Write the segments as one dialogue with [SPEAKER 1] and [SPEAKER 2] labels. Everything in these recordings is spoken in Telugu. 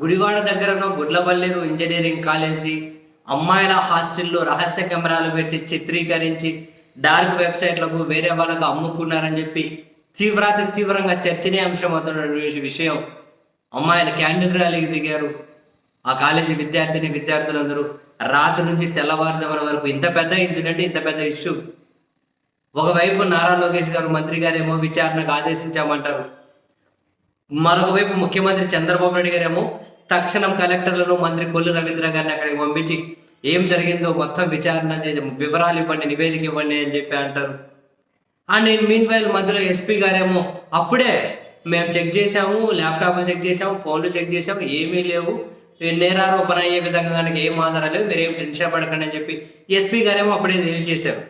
[SPEAKER 1] గుడివాడ దగ్గర ఉన్న గుడ్లబల్లేరు ఇంజనీరింగ్ కాలేజీ అమ్మాయిల హాస్టల్లో రహస్య కెమెరాలు పెట్టి చిత్రీకరించి డార్క్ వెబ్సైట్లకు వేరే వాళ్ళకు అమ్ముకున్నారని చెప్పి తీవ్రాతి తీవ్రంగా చర్చనీయాంశం అవుతున్న విషయం. అమ్మాయిల క్యాండిల్ ర్యాలీకి దిగారు. ఆ కాలేజీ విద్యార్థిని విద్యార్థులందరూ రాత్రి నుంచి తెల్లవారుజామున వరకు ఇంత పెద్ద ఇన్సిడెంట్ ఇంత పెద్ద ఇష్యూ ఒకవైపు నారా లోకేష్ గారు మంత్రి గారేమో విచారణకు ఆదేశించామంటారు. మరొకవైపు ముఖ్యమంత్రి చంద్రబాబు నాయుడు గారేమో తక్షణం కలెక్టర్లను మంత్రి కొల్లు రవీంద్ర గారిని అక్కడికి పంపించి ఏం జరిగిందో మొత్తం విచారణ చేసి వివరాలు ఇవ్వండి నివేదిక ఇవ్వండి అని చెప్పి అంటారు. అండ్ నేను మీన్ వైల్ మధ్యలో ఎస్పీ గారేమో అప్పుడే మేము చెక్ చేసాము ల్యాప్టాప్లు చెక్ చేసాము ఫోన్లు చెక్ చేసాము ఏమీ లేవు. నేరారోపణ అయ్యే విధంగా కనుక ఏం ఆధారాలు లేవు మీరేం టెన్షన్ పడకండి అని చెప్పి ఎస్పీ గారేమో అప్పుడే తేల్చేశారు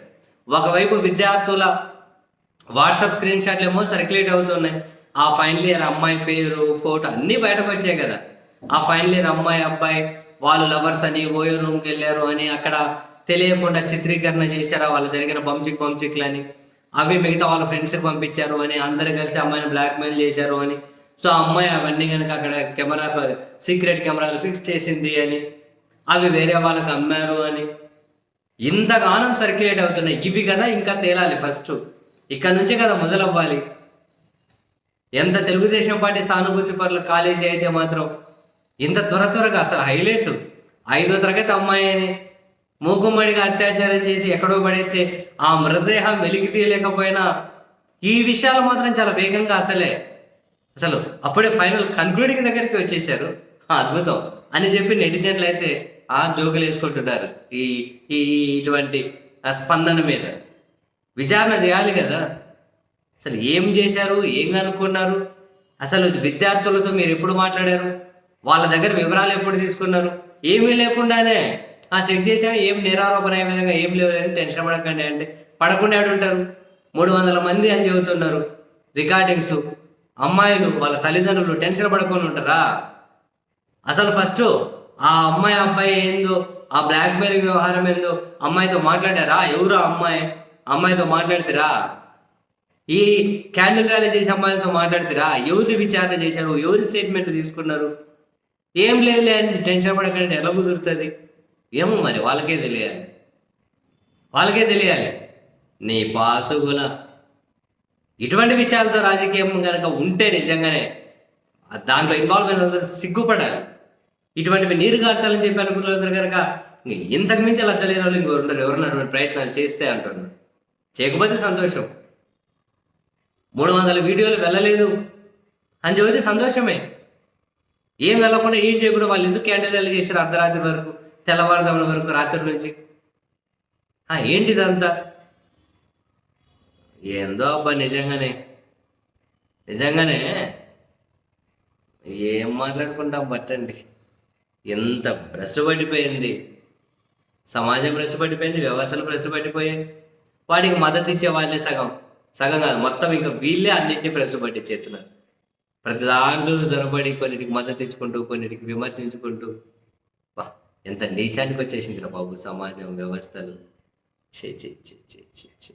[SPEAKER 1] ఒకవైపు విద్యార్థుల వాట్సాప్ స్క్రీన్ షాట్లు ఏమో సర్క్యులేట్ అవుతున్నాయి. ఆ ఫైనల్ ఇయర్ అమ్మాయి పేరు ఫోటో అన్నీ బయటకు వచ్చాయి కదా. ఆ ఫైనల్ ఇయర్ అమ్మాయి అబ్బాయి వాళ్ళు లవర్స్ అని ఓయో రూమ్కి వెళ్ళారు అని అక్కడ తెలియకుండా చిత్రీకరణ చేశారా వాళ్ళు జరిగిన బంచిక్ బంచిక్లు అని? అవి మిగతా వాళ్ళ ఫ్రెండ్స్కి పంపించారు అని అందరు కలిసి అమ్మాయిని బ్లాక్మెయిల్ చేశారు అని. సో ఆ అమ్మాయి అవన్నీ కనుక అక్కడ కెమెరా సీక్రెట్ కెమెరాలు ఫిక్స్ చేసింది అని. అవి వేరే వాళ్ళకి అమ్మారు అని. ఇంతగానం సర్క్యులేట్ అవుతున్నాయి. ఇవి కదా ఇంకా తేలాలి ఫస్ట్. ఇక్కడ నుంచే కదా మొదలవ్వాలి. ఎంత తెలుగుదేశం పార్టీ సానుభూతి పరుల కాలేజీ అయితే మాత్రం ఇంత త్వర త్వరగా అసలు హైలైట్. ఐదో తరగతి అమ్మాయిని మూకుమ్మడిగా అత్యాచారం చేసి ఎక్కడో పడైతే ఆ మృతదేహం వెలికి తీయలేకపోయినా ఈ విషయాలు మాత్రం చాలా వేగంగా అసలే అసలు అప్పుడే ఫైనల్ కన్క్లూడింగ్ దగ్గరికి వచ్చేసారు. అద్భుతం. అని చెప్పి నెటిజన్లు అయితే ఆ జోకులు వేసుకుంటున్నారు ఈ ఈ ఇటువంటి ఆ స్పందన మీద. విచారణ చేయాలి కదా. అసలు ఏం చేశారు? ఏం అనుకున్నారు అసలు విద్యార్థులతో మీరు ఎప్పుడు మాట్లాడారు? వాళ్ళ దగ్గర వివరాలు ఎప్పుడు తీసుకున్నారు? ఏమీ లేకుండానే ఆ చెక్ చేసాం ఏం నేరారోపణ అయ్యే విధంగా ఏం లేవు అని టెన్షన్ పడకండి అంటే పడకుండా ఉంటారు? మూడు వందల మంది అని చెబుతున్నారు. రికార్డింగ్స్ అమ్మాయిలు వాళ్ళ తల్లిదండ్రులు టెన్షన్ పడకుండా ఉంటారా? అసలు ఫస్ట్ ఆ అమ్మాయి అబ్బాయి ఏందో? ఆ బ్లాక్ మెయిల్ వ్యవహారం ఏందో? అమ్మాయితో మాట్లాడారా? ఎవరు ఆ అమ్మాయి? అమ్మాయితో మాట్లాడితేరా? ఈ క్యాండిల్ ర్యాలీ చేసే అమ్మాయిలతో మాట్లాడుతురా? ఎవరి విచారణ చేశారు? ఎవరి స్టేట్మెంట్ తీసుకున్నారు? ఏం లేదులే అని టెన్షన్ పడకండి. ఎలా కుదురుతుంది? ఏమో మరి వాళ్ళకే తెలియాలి. వాళ్ళకే తెలియాలి. నీ పాసుగుల ఇటువంటి విషయాలతో రాజకీయం కనుక ఉంటే నిజంగానే దాంట్లో ఇన్వాల్వ్ అయిన సిగ్గుపడాలి. ఇటువంటివి నీరు కార్చాలని చెప్పి అనుకున్న కనుక ఇంతకు మించి లచ్చలేని వాళ్ళు ఇంకొకరు ఉండరు ఎవరన్నా అటువంటి ప్రయత్నాలు చేస్తే అంటున్నారు. చేయకపోతే సంతోషం. మూడు వందల వీడియోలు వెళ్ళలేదు. అని చెబితే సంతోషమే. ఏం వెళ్ళకుండా ఏం చేయకుండా వాళ్ళు ఎందుకు క్యాండిల్ చేశారు అర్ధరాత్రి వరకు తెల్లవారుజామున వరకు రాత్రి నుంచి? ఏంటిదంతా? ఏందో అబ్బా నిజంగానే. నిజంగానే? ఏం మాట్లాడుకుంటాం బట్టండి ఎంత భ్రష్టపడిపోయింది. సమాజం భ్రష్టపడిపోయింది వ్యవస్థలు భ్రష్టపడిపోయాయి. వాడికి మద్దతు ఇచ్చే వాళ్ళే సగం. సగం కాదు మొత్తం ఇంకా వీళ్ళే అన్నింటినీ భ్రష్టపట్టించేస్తున్నారు ప్రతి దాంట్లో జొరబడి కొన్నిటికి మద్దతు ఇచ్చుకుంటూ కొన్నిటికి విమర్శించుకుంటూ. వా ఎంత నీచానికి వచ్చేసిందిరా బాబు సమాజం వ్యవస్థలు. చే చే చే చే చే